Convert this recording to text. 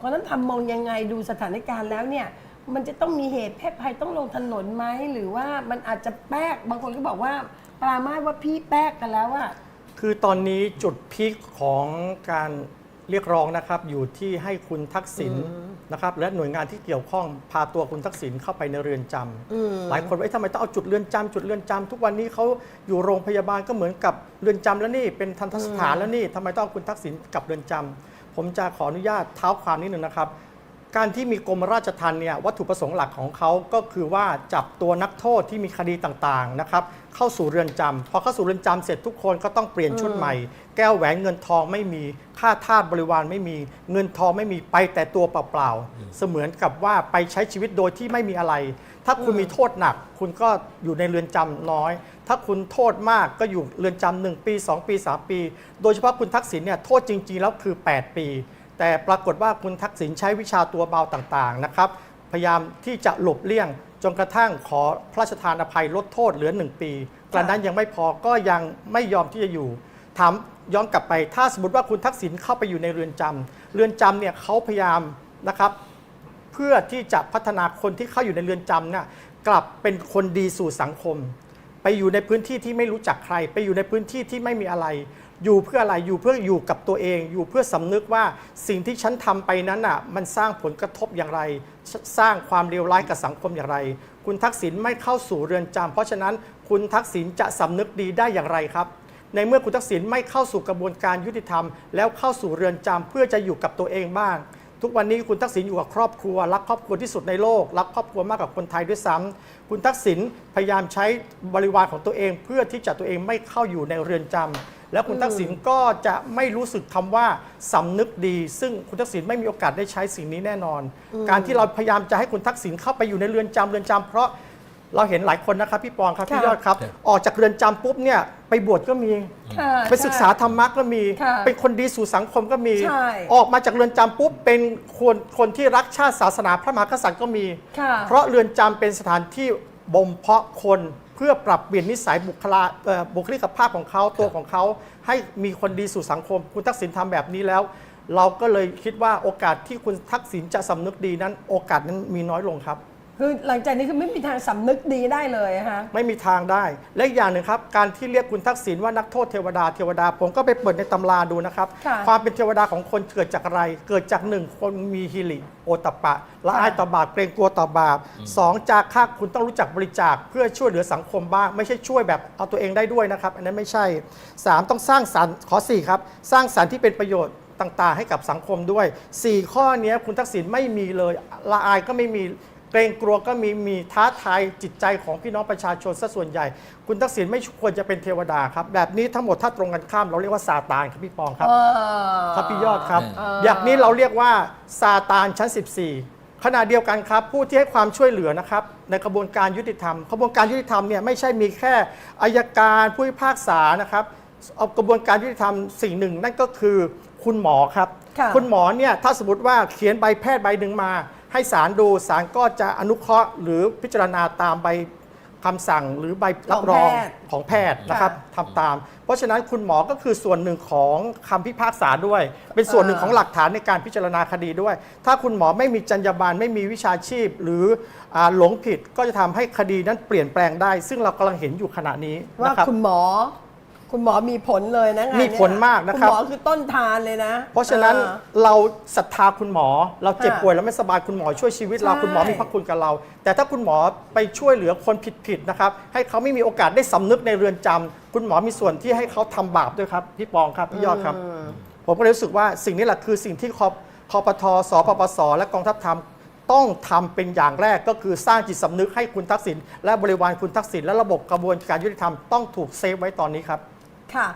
คนนั้นทำมองยังไงดูสถานการณ์แล้วเนี่ย มันจะต้องมีเหตุเพศภัยต้องลงถนนไหมหรือว่ามันอาจจะแป๊กบางคนก็บอกว่าปรามาสว่าพี่แป๊กกันแล้วอะคือตอนนี้จุดพีคของการเรียกร้องนะครับอยู่ที่ให้คุณทักษิณนะครับและหน่วยงานที่เกี่ยวข้องพาตัวคุณทักษิณเข้าไปในเรือนจำหลายคนว่าเอ๊ะทำไมต้องเอาจุดเรือนจำจุดเรือนจำทุกวันนี้เขาอยู่โรงพยาบาลก็เหมือนกับเรือนจำแล้วนี่เป็นทันตสถานแล้วนี่ทำไมต้องเอาคุณทักษิณกลับเรือนจำ ผมจะขออนุญาตเท้าความนิดหนึ่งนะครับ การที่มีกรมราชทัณฑ์เนี่ยวัตถุประสงค์หลักของเขาก็คือว่าจับตัวนักโทษที่มีคดีต่างๆนะครับเข้าสู่เรือนจำพอเข้าสู่เรือนจำเสร็จทุกคนก็ต้องเปลี่ยนชุดใหม่ แก้วแหวนเงินทองไม่มีค่าทาสบริวารไม่มีเงินทองไม่มีไปแต่ตัวเปล่าๆเสมือนกับว่าไปใช้ชีวิตโดยที่ไม่มีอะไร ถ้าคุณมีโทษหนัก คุณก็อยู่ในเรือนจำน้อย ถ้าคุณโทษมากก็อยู่เรือนจำหนึ่งปี 2 ปี 3 ปี โดยเฉพาะคุณทักษิณเนี่ยโทษจริง ๆ แล้วคือ 8 ปี แต่ปรากฏว่าคุณทักษิณใช้วิชาตัวเบาต่างๆนะครับพยายามที่จะหลบเลี่ยงจนกระทั่งขอพระราชทานอภัยลดโทษเหลือ 1 ปีกระนั้นยังไม่พอก็ยังไม่ยอมที่จะอยู่ถามย้อนกลับไป ถ้าสมมติว่าคุณทักษิณเข้าไปอยู่ในเรือนจำเรือนจำเนี่ยเขาพยายามนะครับ พื่อที่จะพัฒนาคนที่เข้าอยู่ในเรือนจำเนี่ยกลับเป็นคนดีสู่สังคม ไปอยู่ในพื้นที่ที่ไม่รู้จักใคร ไปอยู่ในพื้นที่ที่ไม่มีอะไร อยู่เพื่ออะไรอยู่เพื่ออยู่กับตัวเอง อยู่เพื่อสำนึกว่าสิ่งที่ฉันทำไปนั้นอะมันสร้างผลกระทบอย่างไรสสร้างความเลวร้ายกับสังคมอย่างไร คุณทักษิณไม่เข้าสู่เรือนจำเพราะฉะนั้นคุณทักษิณจะสำนึกดีได้อย่างไรครับในเมื่อคุณทักษิณไม่เข้าสู่กระบวนการยุติธรรม แล้วเข้าสู่เรือนจำเพื่อจะอยู่กับตัวเองบ้าง ทุกวันนี้คุณทักษิณอยู่กับครอบครัว รักครอบครัวที่สุดในโลก รักครอบครัวมากกว่าคนไทยด้วยซ้ำคุณทักษิณพยายามใช้บริวารของตัวเอง เพื่อที่จะตัวเองไม่เข้าอยู่ในเรือนจำแล้วคุณทักษิณก็จะไม่รู้สึกคำว่าสำนึกดี ซึ่งคุณทักษิณไม่มีโอกาสได้ใช้สิ่งนี้แน่นอน การที่เราพยายามจะให้คุณทักษิณเข้าไปอยู่ในเรือนจำเรือนจำเพราะ เราเห็นหลายคนนะครับพี่ปองครับพี่ค่ะ ยอดครับ ออกจากเรือนจำปุ๊บเนี่ยไปบวชก็มี ค่ะไปศึกษาธรรมะก็มี ค่ะเป็นคนดีสู่สังคมก็มี ใช่ออกมาจากเรือนจำปุ๊บเป็นคนคนที่รักชาติศาสนาพระมหากษัตริย์ก็มี ค่ะเพราะเรือนจำเป็นสถานที่บ่มเพาะคนเพื่อปรับเปลี่ยนนิสัยบุคลาเอ่อบุคลิกภาพของเขาตัวของเขาให้มีคนดีสู่สังคม คุณทักษิณทำแบบนี้แล้ว เราก็เลยคิดว่าโอกาสที่คุณทักษิณจะสำนึกดีนั้น โอกาสนั้นมีน้อยลงครับ คือหลังจากนี้คือไม่มีทางสำนึกดีได้เลยอะฮะ ไม่มีทางได้ และอีกอย่างหนึ่งครับ การที่เรียกคุณทักษิณว่านักโทษเทวดาเทวดา ผมก็ไปเปิดในตำราดูนะครับ ค่ะความเป็นเทวดาของคนเกิดจากอะไร เกิดจากหนึ่งคนมีฮิริโอตปปะละอายต่อบาปเกรงกลัวต่อบาปสองจากค่าคุณต้องรู้จักบริจาคเพื่อช่วยเหลือสังคมบ้าง ไม่ใช่ช่วยแบบเอาตัวเองได้ด้วยนะครับ อันนั้นไม่ใช่สามต้องสร้างสรรค์ขอสี่ครับ สร้างสรรค์ที่เป็นประโยชน์ต่างๆ ให้กับสังคมด้วย4ข้อเนี้ยคุณทักษิณไม่มีเลยละอายก็ไม่มี เกรงกลัวก็มีมีท้าทายจิตใจของพี่น้องประชาชนซะส่วนใหญ่ คุณทักษิณไม่ควรจะเป็นเทวดาครับ แบบนี้ทั้งหมดถ้าตรงกันข้าม เราเรียกว่าซาตานครับพี่ปองครับเออครับพี่ยอดครับเออออย่างนี้เราเรียกว่าซาตานชั้น 14 ขณะเดียวกันครับ ผู้ที่ให้ความช่วยเหลือนะครับ ในกระบวนการยุติธรรมกระบวนการยุติธรรมเนี่ยไม่ใช่มีแค่อายการผู้พิพากษานะครับเอากระบวนการยุติธรรมสิ่งหนึ่งนั่นก็คือคุณหมอครับค่ะคุณหมอเนี่ยถ้าสมมติว่าเขียนใบแพทย์ใบหนึ่งมา ให้ศาลดูศาลก็จะอนุเคราะห์ หรือพิจารณาตามใบคำสั่งหรือใบรับรองของแพทย์ของแพทย์นะครับทำตาม เพราะฉะนั้นคุณหมอก็คือส่วนหนึ่งของคำพิพากษาด้วย เป็นส่วนหนึ่งของหลักฐานในการพิจารณาคดีด้วย ถ้าคุณหมอไม่มีจรรยาบรรณไม่มีวิชาชีพ หรืออาหลงผิดก็จะทำให้คดีนั้นเปลี่ยนแปลงได้ ซึ่งเรากำลังเห็นอยู่ขณะนี้ว่านะครับคุณหมอ คุณหมอมีผลเลยนะงานมีเนี้ยผลมากนะครับ คุณหมอคือต้นทานเลยนะ เพราะฉะนั้นออเราศรัทธาคุณหมอ เราเจ็บค่ะป่วยแล้วไม่สบายคุณหมอช่วยชีวิตเราใช่คุณหมอมีพระคุณกับเรา แต่ถ้าคุณหมอไปช่วยเหลือคนผิดๆนะครับ ให้เขาไม่มีโอกาสได้สำนึกในเรือนจำคุณหมอมีส่วนที่ให้เขาทำบาปด้วยครับพี่ปองครับพี่ยอดครับ ผมก็เลยรู้สึกว่าสิ่งนี้แหละคือสิ่งที่คคอปทสปปส และกองทัพธรรมต้องทำเป็นอย่างแรกก็คือสร้างจิตสำนึกให้คุณทักษิณและบริวารคุณทักษิณและระบบกระบวนการยุติธรรมต้องถูกเซฟไว้ตอนนี้ครับ ค่ะ